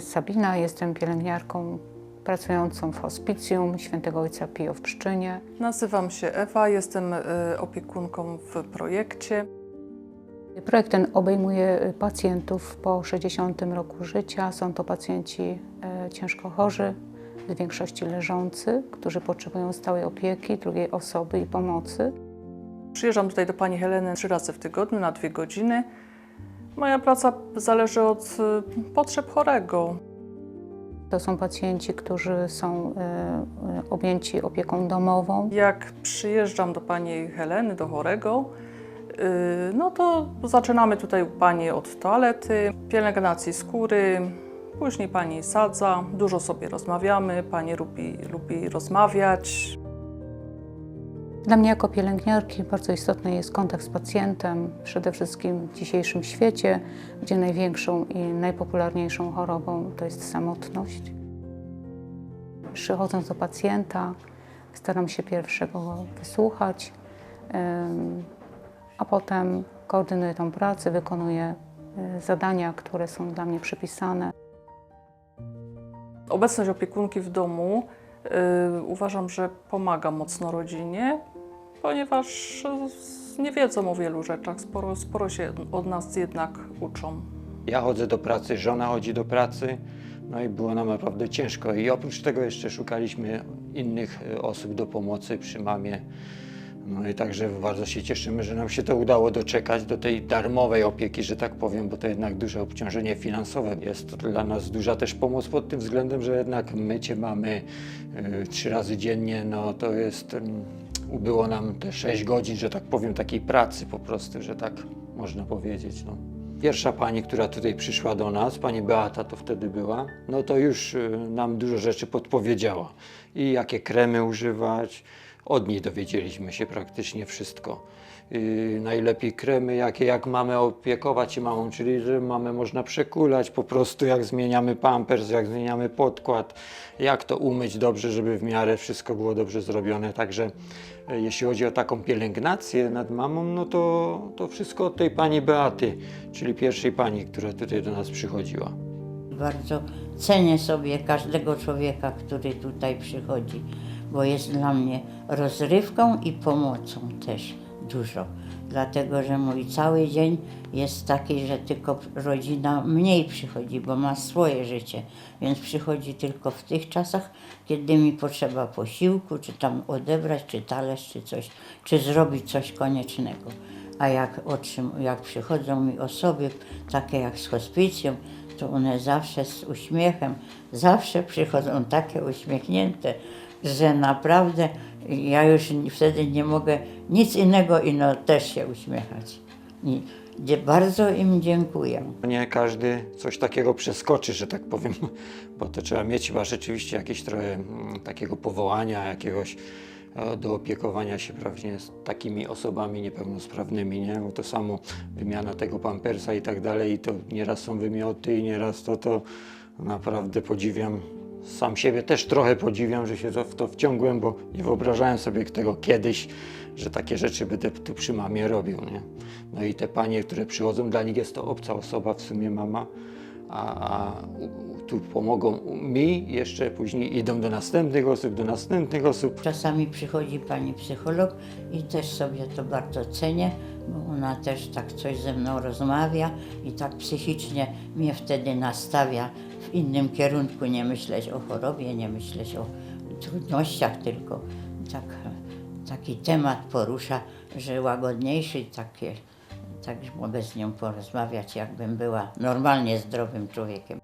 Sabina, jestem pielęgniarką pracującą w hospicjum Świętego Ojca Pio w Pszczynie. Nazywam się Ewa, jestem y, opiekunką w projekcie. Projekt ten obejmuje pacjentów po 60 roku życia. Są to pacjenci e, ciężko chorzy, w większości leżący, którzy potrzebują stałej opieki drugiej osoby i pomocy. Przyjeżdżam tutaj do pani Heleny trzy razy w tygodniu na dwie godziny. Moja praca zależy od y, potrzeb chorego. To są pacjenci, którzy są e, objęci opieką domową. Jak przyjeżdżam do pani Heleny, do chorego, y, no to zaczynamy tutaj u pani od toalety, pielęgnacji skóry, później pani sadza, dużo sobie rozmawiamy, pani lubi, lubi rozmawiać. Dla mnie jako pielęgniarki bardzo istotny jest kontakt z pacjentem, przede wszystkim w dzisiejszym świecie, gdzie największą i najpopularniejszą chorobą to jest samotność. Przychodząc do pacjenta, staram się pierwszego wysłuchać, a potem koordynuję tą pracę, wykonuję e, zadania, które są dla mnie przypisane. Obecność opiekunki w domu y, uważam, że pomaga mocno rodzinie, ponieważ y, nie wiedzą o wielu rzeczach, sporo, sporo się od nas jednak uczą. Ja chodzę do pracy, żona chodzi do pracy, no i było nam naprawdę ciężko. I oprócz tego jeszcze szukaliśmy innych e, osób do pomocy przy mamie. No i także bardzo się cieszymy, że nam się to udało doczekać do tej darmowej opieki, że tak powiem, bo to jednak duże obciążenie finansowe. Jest to dla nas duża też pomoc pod tym względem, że jednak mycie mamy y, trzy razy dziennie, no to jest, ym, ubyło nam te 6 godzin, że tak powiem, takiej pracy po prostu, że tak można powiedzieć. No. Pierwsza pani, która tutaj przyszła do nas, pani Beata to wtedy była, no to już y, nam dużo rzeczy podpowiedziała. I jakie kremy używać, od niej dowiedzieliśmy się praktycznie wszystko. Yy, najlepiej kremy, jakie jak mamy opiekować się mamą, czyli że mamy można przekulać po prostu, jak zmieniamy pampers, jak zmieniamy podkład, jak to umyć dobrze, żeby w miarę wszystko było dobrze zrobione. Także e, jeśli chodzi o taką pielęgnację nad mamą, no to, to wszystko od tej pani Beaty, czyli pierwszej pani, która tutaj do nas przychodziła. Bardzo cenię sobie każdego człowieka, który tutaj przychodzi, bo jest dla mnie rozrywką i pomocą też dużo. Dlatego, że mój cały dzień jest taki, że tylko rodzina mniej przychodzi, bo ma swoje życie, więc przychodzi tylko w tych czasach, kiedy mi potrzeba posiłku, czy tam odebrać, czy talerz, czy coś, czy zrobić coś koniecznego. A jak, otrzym, jak przychodzą mi osoby takie jak z hospicjum, to one zawsze z uśmiechem, zawsze przychodzą takie uśmiechnięte, że naprawdę ja już wtedy nie mogę nic innego ino też się uśmiechać. I bardzo im dziękuję. Nie każdy coś takiego przeskoczy, że tak powiem, bo to trzeba mieć chyba rzeczywiście jakieś trochę mm, takiego powołania, jakiegoś e, do opiekowania się prawnie z takimi osobami niepełnosprawnymi, nie? Bo to samo wymiana tego pampersa i tak dalej, i to nieraz są wymioty i nieraz to, to naprawdę podziwiam. Sam siebie też trochę podziwiam, że się w to wciągłem, bo nie wyobrażałem sobie tego kiedyś, że takie rzeczy będę tu przy mamie robił, nie? No i te panie, które przychodzą, dla nich jest to obca osoba, w sumie mama, a, a tu pomogą mi, jeszcze później idą do następnych osób, do następnych osób. Czasami przychodzi pani psycholog i też sobie to bardzo cenię, bo ona też tak coś ze mną rozmawia i tak psychicznie mnie wtedy nastawia w innym kierunku, nie myśleć o chorobie, nie myśleć o trudnościach, tylko tak, taki temat porusza, że łagodniejszy, takie, tak mogę z nią porozmawiać, jakbym była normalnie zdrowym człowiekiem.